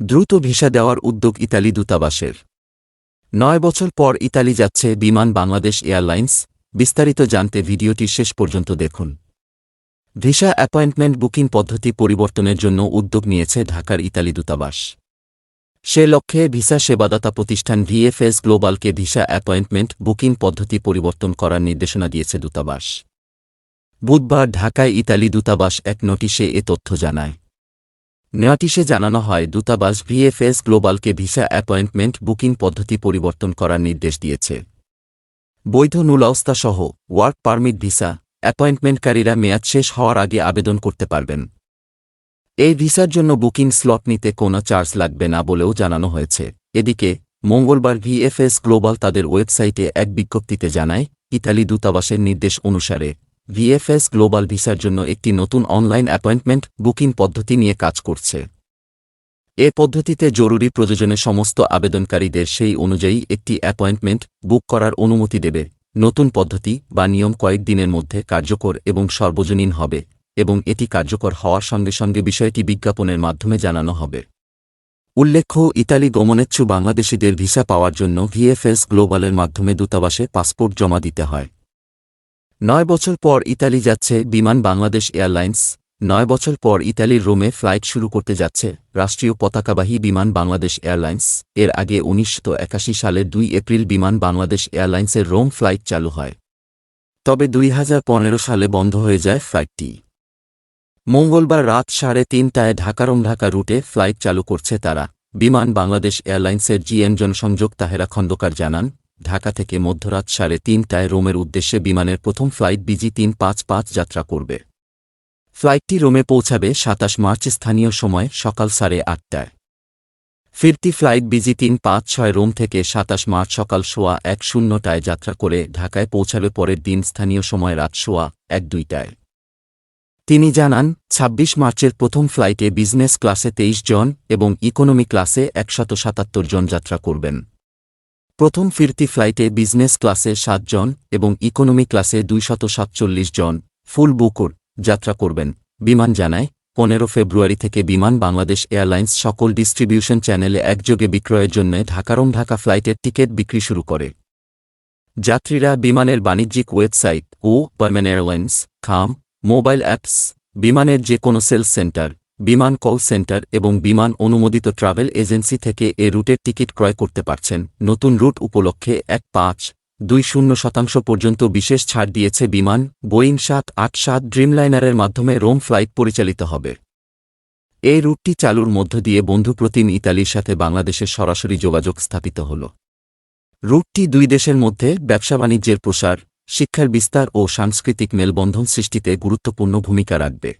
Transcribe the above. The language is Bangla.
দ্রুত ভিসা দেওয়ার উদ্যোগ ইতালি দূতাবাসের। নয় বছর পর ইতালি যাচ্ছে বিমান বাংলাদেশ এয়ারলাইন্স। বিস্তারিত জানতে ভিডিওটি শেষ পর্যন্ত দেখুন। ভিসা অ্যাপয়েন্টমেন্ট বুকিং পদ্ধতি পরিবর্তনের জন্য উদ্যোগ নিয়েছে ঢাকার ইতালি দূতাবাস। সে লক্ষ্যে ভিসা সেবাদাতা প্রতিষ্ঠান ভিএফএস গ্লোবালকে ভিসা অ্যাপয়েন্টমেন্ট বুকিং পদ্ধতি পরিবর্তন করার নির্দেশনা দিয়েছে দূতাবাস। বুধবার ঢাকায় ইতালি দূতাবাস এক নোটিশে এ তথ্য জানায়। নোটিশে জানানো হয়, দূতাবাস ভিএফএস গ্লোবালকে ভিসা অ্যাপয়েন্টমেন্ট বুকিং পদ্ধতি পরিবর্তন করার নির্দেশ দিয়েছে। বৈধ নুলাওস্তাসহ ওয়ার্ক পারমিট ভিসা অ্যাপয়েন্টমেন্টকারীরা মেয়াদ শেষ হওয়ার আগে আবেদন করতে পারবেন। এই ভিসার জন্য বুকিং স্লট নিতে কোনো চার্জ লাগবে না বলেও জানানো হয়েছে। এদিকে, মঙ্গলবার ভিএফএস গ্লোবাল তাদের ওয়েবসাইটে এক বিজ্ঞপ্তিতে জানায়, ইতালি দূতাবাসের নির্দেশ অনুসারে ভিএফএস গ্লোবাল ভিসার জন্য একটি নতুন অনলাইন অ্যাপয়েন্টমেন্ট বুকিং পদ্ধতি নিয়ে কাজ করছে। এ পদ্ধতিতে জরুরি প্রয়োজনে সমস্ত আবেদনকারীদের সেই অনুযায়ী একটি অ্যাপয়েন্টমেন্ট বুক করার অনুমতি দেবে। নতুন পদ্ধতি বা নিয়ম কয়েক দিনের মধ্যে কার্যকর এবং সর্বজনীন হবে এবং এটি কার্যকর হওয়ার সঙ্গে সঙ্গে বিষয়টি বিজ্ঞাপনের মাধ্যমে জানানো হবে। উল্লেখ্য, ইতালি গমনেচ্ছু বাংলাদেশিদের ভিসা পাওয়ার জন্য ভিএফএস গ্লোবালের মাধ্যমে দূতাবাসে পাসপোর্ট জমা দিতে হয়। নয় বছর পর ইতালি যাচ্ছে বিমান বাংলাদেশ এয়ারলাইন্স। নয় বছর পর ইতালির রোমে ফ্লাইট শুরু করতে যাচ্ছে রাষ্ট্রীয় পতাকাবাহী বিমান বাংলাদেশ এয়ারলাইন্স। এর আগে উনিশশো সালের দুই এপ্রিল বিমান বাংলাদেশ এয়ারলাইন্সের রোম ফ্লাইট চালু হয়। তবে দুই হাজার পনেরো সালে বন্ধ হয়ে যায় ফ্লাইটটি। মঙ্গলবার রাত সাড়ে তিনটায় ঢাকারম ঢাকা রুটে ফ্লাইট চালু করছে তারা। বিমান বাংলাদেশ এয়ারলাইন্সের জিএম জনসংযোগ তাহেরা খন্দকার জানান ঢাকা থেকে মধ্যরাত সাড়ে তিনটায় রোমের উদ্দেশ্যে বিমানের প্রথম ফ্লাইট বিজি তিন পাঁচ পাঁচ যাত্রা করবে। ফ্লাইটটি রোমে পৌঁছাবে সাতাশ মার্চ স্থানীয় সময় সকাল সাড়ে আটটায়। ফিরতি ফ্লাইট বিজি তিন পাঁচ ছয় রোম থেকে সাতাশ মার্চ সকাল সোয়া এক শূন্যটায় যাত্রা করে ঢাকায় পৌঁছাবে পরের দিন স্থানীয় সময় রাত সোয়া এক দুইটায়। তিনি জানান ২৬ মার্চের প্রথম ফ্লাইটে বিজনেস ক্লাসে তেইশ জন এবং ইকোনমি ক্লাসে একশত সাতাত্তর জন যাত্রা করবেন। প্রথম ফিরতি ফ্লাইটে বিজনেস ক্লাসে সাতজন এবং ইকোনমি ক্লাসে দুইশত সাতচল্লিশ জন ফুল বুকর যাত্রা করবেন। বিমান জানায়, পনেরো ফেব্রুয়ারি থেকে বিমান বাংলাদেশ এয়ারলাইন্স সকল ডিস্ট্রিবিউশন চ্যানেলে একযোগে বিক্রয়ের জন্য ঢাকারম ঢাকা ফ্লাইটের টিকিট বিক্রি শুরু করে। যাত্রীরা বিমানের বাণিজ্যিক ওয়েবসাইট ও পারমেন এয়ারলাইন্স, খাম, মোবাইল অ্যাপস, বিমানের যে কোনো সেলস সেন্টার বিমান কল সেন্টার এবং বিমান অনুমোদিত ট্রাভেল এজেন্সি থেকে এ রুটের টিকিট ক্রয় করতে পারছেন। নতুন রুট উপলক্ষে এক পাঁচ দুই শূন্য শতাংশ পর্যন্ত বিশেষ ছাড় দিয়েছে বিমান, বোয়িং সাত আট সাত ড্রিমলাইনারের মাধ্যমে রোম ফ্লাইট পরিচালিত হবে। এই রুটটি চালুর মধ্য দিয়ে বন্ধুপ্রতিম ইতালির সাথে বাংলাদেশের সরাসরি যোগাযোগ স্থাপিত হল। রুটটি দুই দেশের মধ্যে ব্যবসা বাণিজ্যের প্রসার, শিক্ষার বিস্তার ও সাংস্কৃতিক মেলবন্ধন সৃষ্টিতে গুরুত্বপূর্ণ ভূমিকা রাখবে।